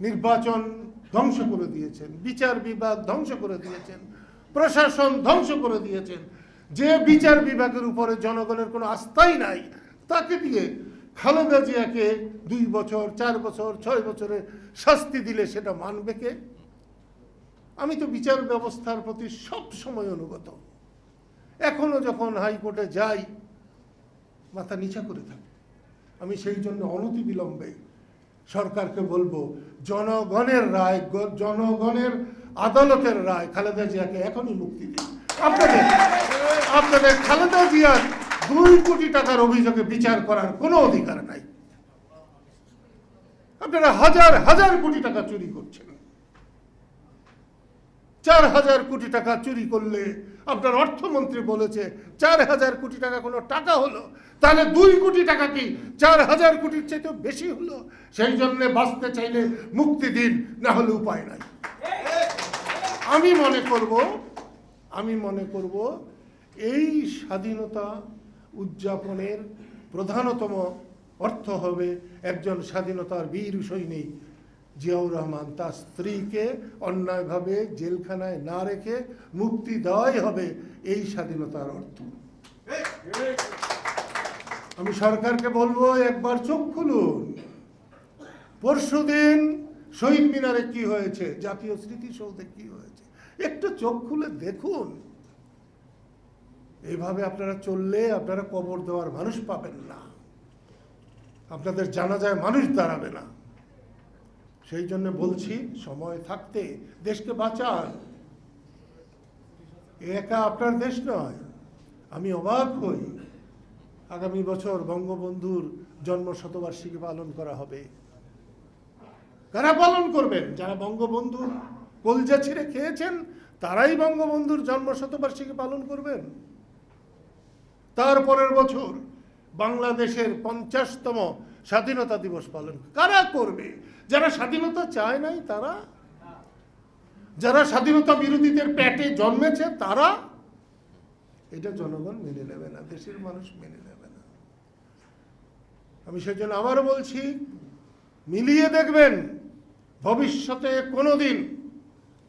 নির্বাচন ধ্বংস করে দিয়েছেন, বিচার বিভাগ ধ্বংস করে দিয়েছেন, প্রশাসন ধ্বংস করে দিয়েছেন। যে বিচার বিভাগের উপরে জনগণের কোনো আস্থাই নাই, তাকে দিয়ে খালেদা জিয়াকে দুই বছর, চার বছর, ছয় বছরে শাস্তি দিলে সেটা মানবে কে? আমি তো বিচার ব্যবস্থার প্রতি সব সময় অনুগত। এখনও যখন হাইকোর্টে যাই, মাথা নিচা করে থাকি। আমি সেই জন্য অনতিবিলম্বে সরকারকে বলব, জনগণের রায় জনগণের আদালতের রায় খালেদা জিয়াকে এখনই মুক্তি দিন। আপনাদের আপনাদের খালেদা জিয়ার দুই কোটি টাকার অভিযোগে বিচার করার কোনো অধিকার নাই। আপনারা হাজার হাজার কোটি টাকা চুরি করছেন। চার হাজার কোটি টাকা চুরি করলে, আপনার অর্থমন্ত্রী বলেছে চার হাজার কোটি টাকা কোনো টাকা হলো? তাহলে দুই কোটি টাকা কি চার হাজার কোটির চাইতে বেশি হলো? সেই জন্য বাঁচতে চাইলে মুক্তি দিন, না হলে উপায় নাই। আমি মনে করব, আমি মনে করব এই স্বাধীনতা উদযাপনের প্রধানতম অর্থ হবে একজন স্বাধীনতার বীর সৈনিক। জিয়াউর রহমান তার স্ত্রীকে অন্যায়ভাবে জেলখানায় না রেখে মুক্তি দেওয়াই হবে এই স্বাধীনতার অর্থ। আমি সরকারকে বলব, একবার চোখ খুলুন। পরশুদিন শহীদ মিনারে কি হয়েছে, জাতীয় স্মৃতিসৌধে কি হয়েছে, একটু চোখ খুলে দেখুন। এইভাবে আপনারা চললে আপনারা কবর দেওয়ার মানুষ পাবেন না। আপনাদের জানা যায় মানুষ দাঁড়াবে না। সেই জন্য বলছি, সময় থাকতে দেশকে বাঁচান। একা আপনার দেশ নয়, আমি অবাক হই। আগামী বছর বঙ্গবন্ধুর জন্ম শতবার্ষিকী পালন করা হবে। কারা পালন করবেন? যারা বঙ্গবন্ধুর কলজা ছিঁড়ে খেয়েছেন, তারাই বঙ্গবন্ধুর জন্ম শতবার্ষিকী পালন করবেন। তারপরের বছর বাংলাদেশের পঞ্চাশতম স্বাধীনতা দিবস পালন কারা। করবে? যারা স্বাধীনতা চায় নাই, তারা? যারা স্বাধীনতা বিরোধীদের পেটে জন্মেছে, তারা? এটা জনগণ মেনে নেবে না, দেশের মানুষ মেনে নেবে না। আমি সেজন্য আবারও বলছি, মিলিয়ে দেখবেন, ভবিষ্যতে কোনোদিন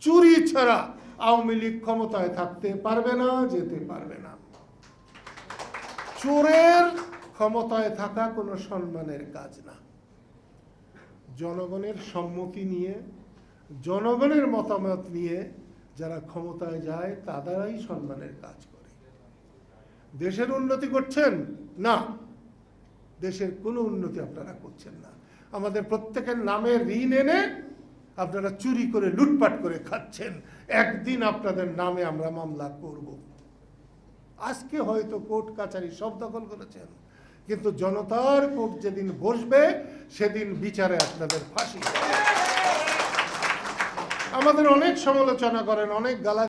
চুরি ছাড়া আওয়ামী লীগ ক্ষমতায় থাকতে পারবে না, যেতে পারবে না। চোরের ক্ষমতায় থাকা কোনো সম্মানের কাজ না। জনগণের সম্মতি নিয়ে, জনগণের মতামত নিয়ে যারা ক্ষমতায় যায়, তাদেরাই সম্মানের কাজ করে। দেশের উন্নতি করছেন? না। দেশের কোনো উন্নতি আপনারা করছেন না। আমাদের প্রত্যেকের নামে ঋণ এনে আপনারা চুরি করে, লুটপাট করে খাচ্ছেন। একদিন আপনাদের নামে আমরা মামলা করব। আজকে হয়তো কোর্ট কাছারি সব দখল করেছেন। কিন্তু জনতার কোর্ট যেদিন বসবে, সেদিন বিচারে আপনাদের ফাঁসি। আমাদের অনেক সমালোচনা করেন, অনেক গালা